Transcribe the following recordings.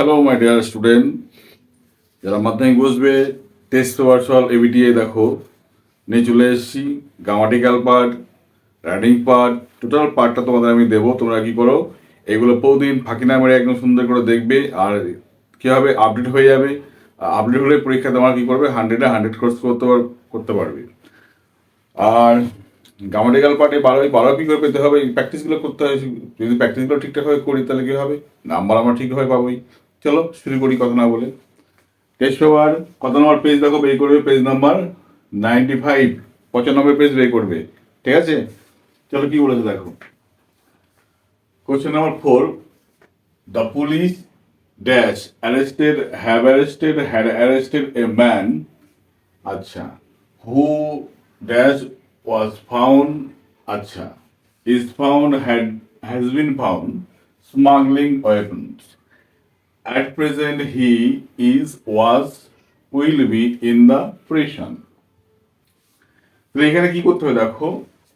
Hello my dear student যারা মাধ্যমিক বসবে টেস্ট ভার্চুয়াল এবিটিএ দেখো। নিয়ে চলে এসেছি grammatical part writing part total পার্টটা তোমাদের আমি দেবো, তোমরা কি করো? এগুলো প্রতিদিন ফাঁকি না মেরে একদম সুন্দর করে দেখবে, আর কীভাবে আপডেট হয়ে যাবে আপডেট হলে পরীক্ষা তোমার কী করবে? হান্ড্রেডে হান্ড্রেড কোর্স করতে করতে পারবে। আর গ্রামাটিক্যাল পার্টে বারো বারো কী করে পেতে হবে? প্র্যাকটিসগুলো করতে হয়। যদি প্র্যাকটিসগুলো ঠিকঠাকভাবে করি, তাহলে কী হবে? নাম্বার আমরা ঠিকভাবে পাবোই। চলো শুরু করি কথা না বলে। টেস্ট পেপার কত নম্বর পেজ দেখো? বের করবে পেজ নাম্বার নাইনটি ফাইভ পঁচানব্বই পেজ বের করবে। ঠিক আছে? চলো, কি বলেছে দেখো? Question number four the police dash arrested have arrested had arrested a man আচ্ছা হু ড্যাশ ওয়াজ ফাউন্ড আচ্ছা is found had has been found smuggling weapons At present, he is, was, will be in the prison. তো এখানে কি করতে হবে দেখো?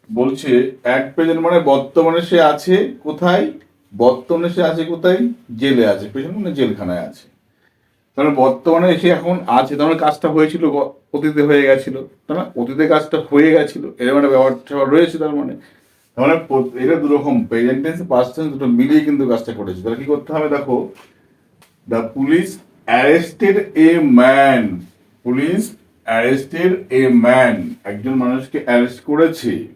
বলছে at present মানে বর্তমানে সে আছে কোথায়? বর্তমানে সে আছে কোথায়? জেলে আছে। প্রেজেন্ট মানে জেলখানায় আছে। তাহলে বর্তমানে সে এখন আছে। তার মানে কাজটা হয়েছিল অতীতে হয়ে গেছিল। তাই না অতীতে কাজটা হয়ে গেছিল। এরকম একটা স্যাপার রয়েছে তার মানে। তার মানে এটা দুরকম। প্রেজেন্ট টেন্স পাস্ট টেন্স দুটো মিলিয়ে কিন্তু কাজটা করেছে। তাহলে কি করতে হবে দেখো? The police arrested a man. Police arrested a man একজন মানুষকে অ্যারেস্ট করেছে।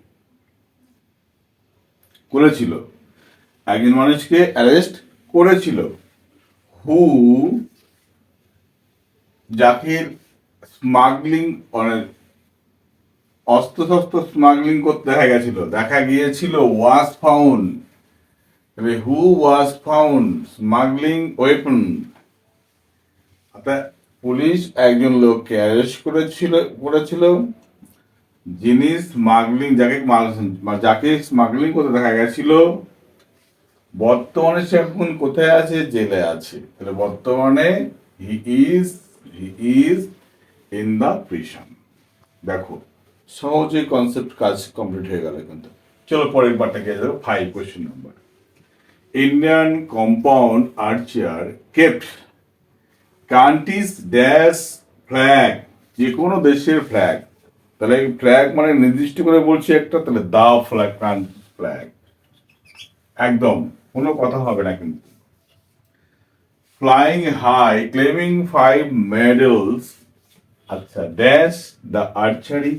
করেছিল। একজন মানুষকে অ্যারেস্ট করেছিল। হু যাকে স্মাগলিং মানে অস্ত্র শস্ত্র স্মাগলিং করতে দেখা গেছিল। দেখা গিয়েছিল ওয়াজ ফাউন্ড তবে who was found smuggling weapon অর্থাৎ পুলিশ একজন লোককে অ্যারেস্ট করেছিল করেছিল, যিনি স্মাগলিং যাকে যাকে স্মাগলিং করতে দেখা গেছিল, বর্তমানে সে এখন কোথায় আছে? জেলে আছে। তাহলে বর্তমানে he is he is in the prison দেখো সহজে কনসেপ্ট কাজ কমপ্লিট হয়ে গেল কিন্তু। চলো পরের পার্টটা গিয়ে যাব five question number Indian compound archer kept. Countries dash flag যে কোনো দেশের ফ্ল্যাগ তাহলে ফ্ল্যাগ মানে নির্দিষ্ট করে বলছি একটা, তাহলে দা ফ্ল্যাগ কান্ট্রি ফ্ল্যাগ একদম, কোনো কথা হবে না কিন্তু। Flying high claiming five medals আচ্ছা dash the archery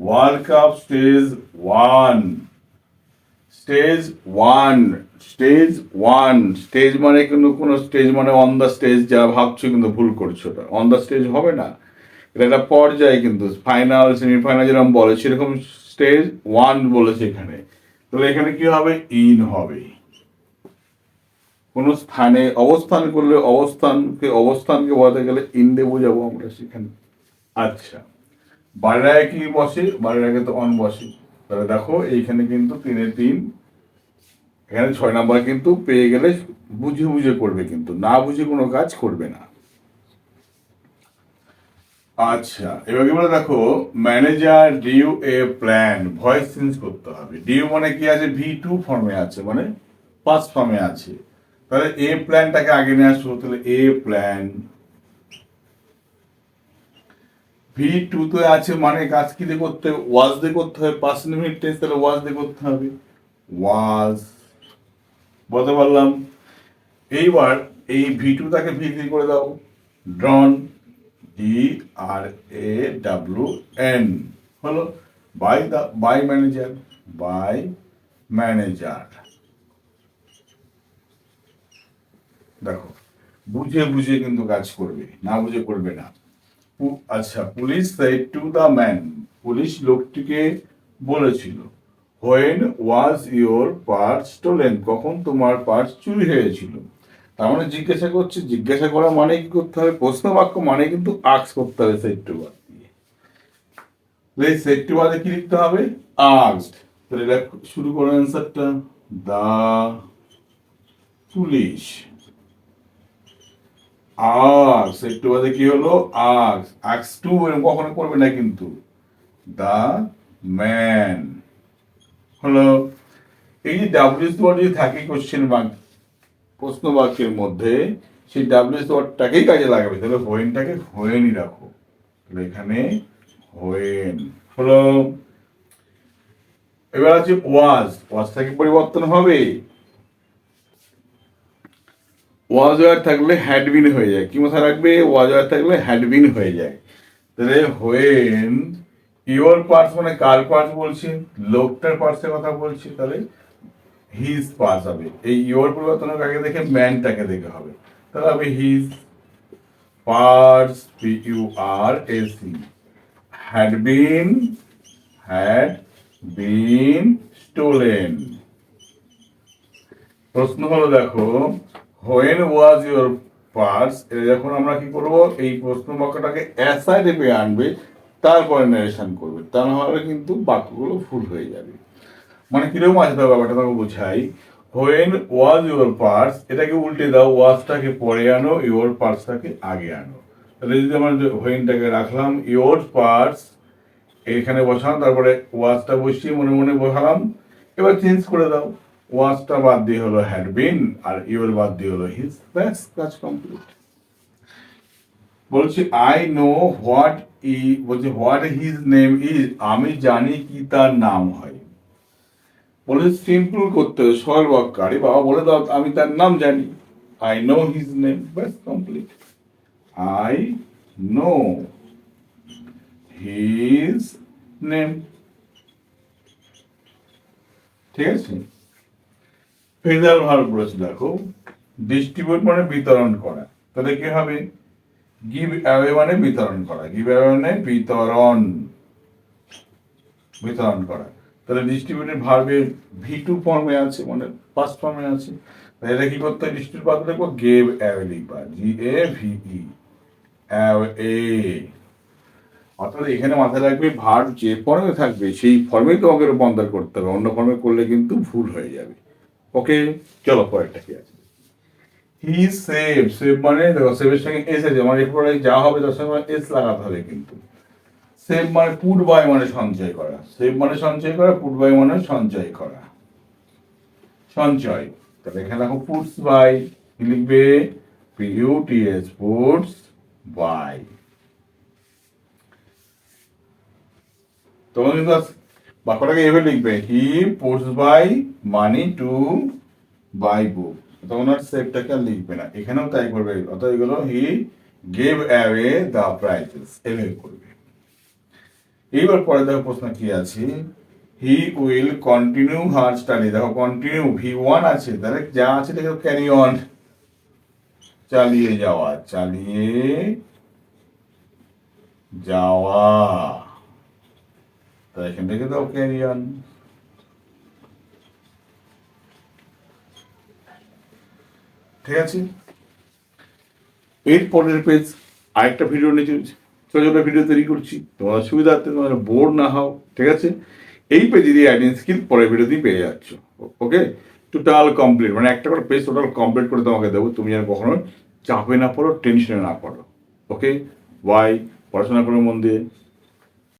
world cup stage one stage one stage one stage মানে কিন্তু কোনো স্টেজ মানে অন দ্য স্টেজ যা ভাবছ কিন্তু ভুল করছ ওটা। অন দ্য স্টেজ হবে না। এটা একটা পর্যায়ে কিন্তু ফাইনাল সেমিফাইনাল যেরকম বলে, সেরকম স্টেজ ওয়ান বলেছে এখানে। তাহলে এখানে কি হবে? ইন হবে। কোন স্থানে অবস্থান করলে অবস্থানকে অবস্থানকে বলতে গেলে ইন দিয়ে বোঝাবো আমরা সেখানে। আচ্ছা। বারের আগে কি বসে? বারের আগে তো অন বসে। তাহলে দেখো, এইখানে কিন্তু তিনে তিন, এখানে ছয় নাম্বার কিন্তু পেয়ে গেলে বুঝে বুঝে করবে কিন্তু। না বুঝে কোনো কাজ করবে না। আচ্ছা এবার কি বলে দেখো manager due a plan voice change করতে হবে। ডিউ মানে কি আছে? ভি টু ফর্মে আছে মানে পাস ফর্মে আছে। তাহলে এ প্ল্যানটাকে আগে নিয়ে আসব তাহলে এ প্ল্যান ভি টু তো আছে মানে কাজ কি দিয়ে করতে হবে? ওয়াজ দিয়ে করতে হবে। পাঁচ মিনিট টেস্ট তাহলে ওয়াজ দিয়ে করতে হবে। ওয়াজ বলতে পারলাম। এইবার এই ভি টু তাকে ভি দিয়ে করে দাও। Drawn D R A W N হলো by the by manager by manager দেখো, বুঝে বুঝে কিন্তু কাজ করবে, না বুঝে করবে না। আচ্ছা police said to the man police লোকটিকে বলেছিল when was your purse stolen কখন তোমার পার্স চুরি হয়েছিল? তার মানে জিজ্ঞাসা করছে, জিজ্ঞাসা করা মানে কি করতে হবে? প্রশ্ন বাক্য মানে কিন্তু আক্স করতে হবে সেট টু বাদ দিয়ে। সেট টু বাদে কি লিখতে হবে? আক্সড তাহলে শুরু করো অ্যান্সারটা দা পুলিশ। আক্স একটু বাদে কি হলো? আক্স আক্স টু কখনো করবে না কিন্তু। The man. হলো, এই যে ডাব্লিউ ওয়ার্ড যদি থাকে কোশ্চেন বাক্য প্রশ্ন বাক্যের মধ্যে, সেই ডাব্লিউএস ওয়ার্ডটাকেই কাজে লাগাবে। তাহলে হোয়েনটাকে হোয়েনই রাখো। তাহলে এখানে হোয়েন। হলো, এবার আছে ওয়াজ। ওয়াজটাকে পরিবর্তন হবে। ওয়াজ ওয়ার থাকলে হ্যাডবিন হয়ে যায়। কি মাথা রাখবে? ওয়াজ ওয়ার থাকলে হ্যাডবিন হয়ে যায়। তাহলে হোয়েন ইওর পার্টস মানে কার পার্টস বলছি? লোকটার পার্টসের কথা বলছি। তাহলে হিজ পার্টস হবে। এই ইওর পরিবর্তনের আগে দেখে ম্যানটাকে দেখে হবে। তাহলে হবে his purse P U R A C had been had been stolen প্রশ্ন হলো দেখো হোয়েন ওয়াজ ইউর পার্স এটা যখন আমরা কি করব? এই প্রশ্ন বাক্যটাকে অ্যাসাই রেপে আনবে, তারপরে নারেশন করবে। তা না হলে কিন্তু বাক্যগুলো ভুল হয়ে যাবে। মানে কীরকম আছে তো ব্যাপারটা তোমাকে বোঝাই। হোয়েন ওয়াজ ইউর পার্স এটাকে উল্টে দাও ওয়াজটাকে পরে আনো ইউর পার্সটাকে আগে আনো। তাহলে যদি আমরা হোয়েনটাকে রাখলাম ইউর পার্স এখানে বসালাম, তারপরে ওয়াজটা বসিয়ে মনে মনে বসালাম, এবার চেঞ্জ করে দাও। ওয়াজটা বাদ দিয়ে হলো হ্যাড বিন আর ইওর বাদ দিয়ে হলো হিজ ব্যাস কাজ কমপ্লিট বলছি আই নো হোয়াট ই বলছি হোয়াট হিজ নেম ইজ আমি জানি কি তার নাম হয়। বলে সিম্পল করতে হবে, সরল বাক্য, আরে বাবা, বলে দাও, আমি তার নাম জানি। আই নো হিজ নেম ব্যাস complete I know his name ঠিক আছে? ফেজাল ভার্ব রয়েছে দেখো। ডিস্ট্রিবিউট মানে বিতরণ করা। তাহলে কি হবে? গিভ অ্যাওয়ে মানে বিতরণ করা। গিভ অ্যাওয়ে মানে বিতরণ। বিতরণ করা। তাহলে ডিস্ট্রিবিউটেড ভার্বে ভি টু ফর্মে আছে মানে ফার্স্ট ফর্মে আছে। তাহলে এটা কি করতে হয়? ডিস্ট্রিবিউট বাদ লিখব গেভ অ্যাওয়ে লিখবা। G A V E away অর্থাৎ এখানে মাথায় রাখবে ভার্ব যে ফর্মে থাকবে, সেই ফর্মেই তোমাকে রূপান্তর করতে হবে। অন্য ফর্মে করলে কিন্তু ভুল হয়ে যাবে। ওকে, চলো পরেরটা কি আছে? হি সেভ সেভ মানে দেখো সেভের সঙ্গে এস আছে মানে এরপরে যা হবে তার সঙ্গে এস লাগাতে হবে কিন্তু। সেভ মানে পুট বাই মানে সঞ্চয় করা। সেভ মানে সঞ্চয় করা পুট বাই মানে সঞ্চয় করা। সঞ্চয়। তাহলে এখানে দেখো পুটস বাই লিখবে? পিইউটিএস পুটস বাই তোমার কিন্তু বাক্যটাকে এভাবে লিখবে he puts by money to buy book তখন আর সেভটাকে আর লিখবে না। এখানেও তাই করবে অর্থাৎ এগুলো he gave away the prizes এভাবে করবে। এইবার পরে দেখো প্রশ্ন কি আছে? He will continue her study দেখো কন্টিনিউ ভি ওয়ান আছে। তাহলে যা আছে দেখো ক্যারি অন চালিয়ে যাওয়া চালিয়ে যাওয়া। তা এখান থেকে দাও ক্যারি অন ঠিক আছে? এর পরের পেজ আরেকটা ভিডিও নিয়ে ছোটো ছোটো ভিডিও তৈরি করছি। তোমার সুবিধার্থে তোমার বোর না হও, ঠিক আছে? এই পেজে দিয়ে অ্যাডিং স্কিল পরের ভিডিও দিয়ে পেয়ে যাচ্ছ ওকে টোটাল কমপ্লিট মানে একটা করে পেজ টোটাল কমপ্লিট করে তোমাকে দেবো। তুমি যেন কখনো চাপে না পড়ো টেনশনে না পড়ো ওকে বাই পড়াশোনা করো মন দিয়ে।